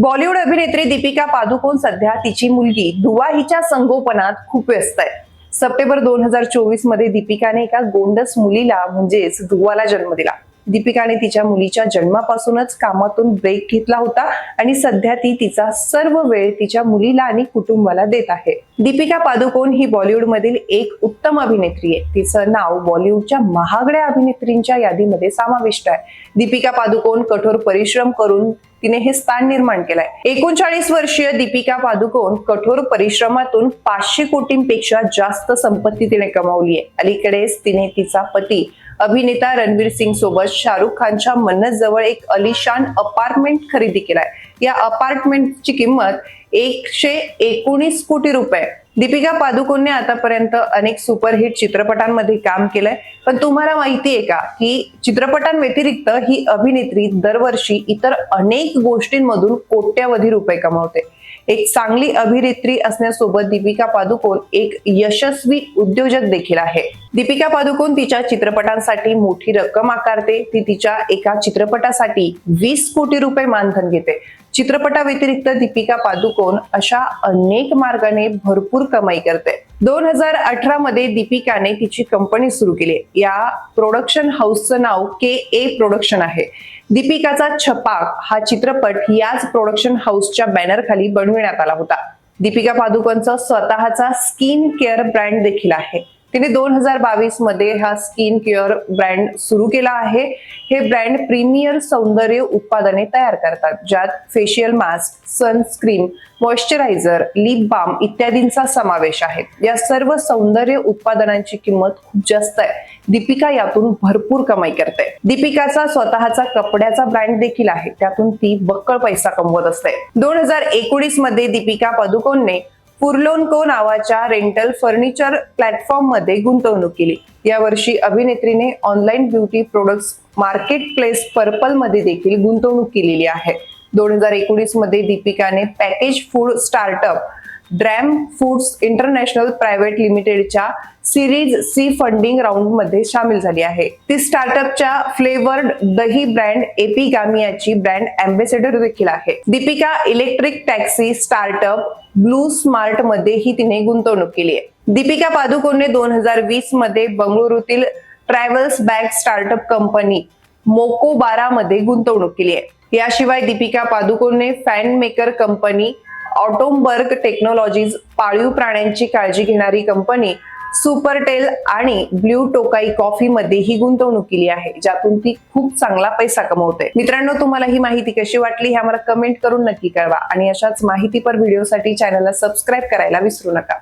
बॉलिवूड अभिनेत्री दीपिका पादुकोण सध्या तिची मुलगी दुवा हिच्या संगोपनात खूप व्यस्त आहे. सप्टेंबर दोन हजार चोवीसमध्ये दीपिकाने एका गोंडस मुलीला म्हणजेच दुवाला जन्म दिला. दीपिकाने तिच्या मुलीच्या जन्मापासूनच कामातून ब्रेक घेतला होता आणि सध्या ती तिचा सर्व वेळ तिच्या मुलीला आणि कुटुंबाला देत आहे. दीपिका पादुकोण ही बॉलिवूडमधील एक उत्तम अभिनेत्री आहे. तिचं नाव बॉलिवूडच्या महागड्या अभिनेत्रींच्या यादीमध्ये समाविष्ट आहे. दीपिका पादुकोण कठोर परिश्रम करून तिने हे स्थान निर्माण केलंय. एकोणचाळीस वर्षीय दीपिका पादुकोण कठोर परिश्रमातून पाचशे कोटींपेक्षा जास्त संपत्ती तिने कमावली आहे. अलीकडेच तिने तिचा पती अभिनेता रणवीर सिंग सोबत शाहरुख खानच्या मन्नत जवळ एक अलिशान अपार्टमेंट खरेदी केलाय. या अपार्टमेंटची किंमत एकशे एकोणीस कोटी रुपये. दीपिका पादुकोणने आतापर्यंत अनेक सुपरहिट चित्रपटांमध्ये काम केलंय. पण तुम्हाला माहिती आहे का की चित्रपटांव्यतिरिक्त ही अभिनेत्री दरवर्षी इतर अनेक गोष्टींमधून कोट्यावधी रुपये कमावते. एक चांगली अभिनेत्री असण्यासोबत दीपिका पादुकोण एक यशस्वी उद्योजक देखील आहे. दीपिका पादुकोण तिच्या चित्रपटांसाठी मोठी रक्कम आकारते. ती तिच्या एका चित्रपटासाठी वीस कोटी रुपये मानधन घेते. चित्रपटाव्यतिरिक्त दीपिका पादुकोण अशा अनेक मार्गाने भरपूर कमाई करते. दोन हजार अठरा मध्ये दीपिकाने तिची कंपनी सुरू केली. या प्रोडक्शन हाऊसचं नाव के ए प्रोडक्शन आहे. दीपिकाचा छपाक हा चित्रपट याच प्रोडक्शन हाऊसच्या बॅनर खाली बनविण्यात आला होता. दीपिका पादुकोणचा स्वतःचा स्किन केअर ब्रँड देखील आहे. तिने दोन हजार बावीसमध्ये हा स्किन केअर ब्रँड सुरू केला आहे. हे ब्रँड प्रीमियर सौंदर्य उत्पादने तयार करतात ज्यात facial mask sunscreen moisturiser lip balm इत्यादींचा समावेश आहे. या सर्व सौंदर्य उत्पादनांची किंमत खूप जास्त आहे. दीपिका यातून भरपूर कमाई करते. दीपिकाचा स्वतःचा कपड्याचा ब्रँड देखील आहे. त्यातून ती बक्कळ पैसा कमवत असते. दोन हजार एकोणीसमध्ये दीपिका पदुकोनने पुरलोनको नावाच्या रेंटल फर्निचर प्लॅटफॉर्ममध्ये गुंतवणूक केली. यावर्षी अभिनेत्रीने online beauty products market place पर्पलमध्ये देखील गुंतवणूक केलेली आहे. दोन हजार एकोणीसमध्ये दीपिकाने package food startup drum foods international private लिमिटेडच्या सिरीज सी फंडिंग राऊंडमध्ये सामील झाली आहे. ती स्टार्टअपच्या फ्लेवर्ड दही ब्रँड एपिगामियाची ब्रँड अँबेसेडर देखील आहे. Deepika electric taxi startup blue smart मध्येही तिने गुंतवणूक केली आहे. दीपिका पादुकोणने दोन हजार वीसमध्ये बंगळुरूतील travels bag startup company Mokobara मध्ये गुंतवणूक केली आहे. याशिवाय Deepika पादुकोणने fan maker company Atomberg technologies पाळीव प्राण्यांची काळजी घेणारी कंपनी सुपरटेल आणि ब्ल्यू टोकाई कॉफी मध्ये ही गुंतवणूक केली आहे ज्यातून ती खूप चांगला पैसा कमवते. मित्रांनो तुम्हाला ही माहिती कशी वाटली हे आम्हाला कमेंट करून नक्की कळवा आणि अशाच माहितीपर व्हिडिओसाठी चॅनलला सबस्क्राईब करायला विसरू नका.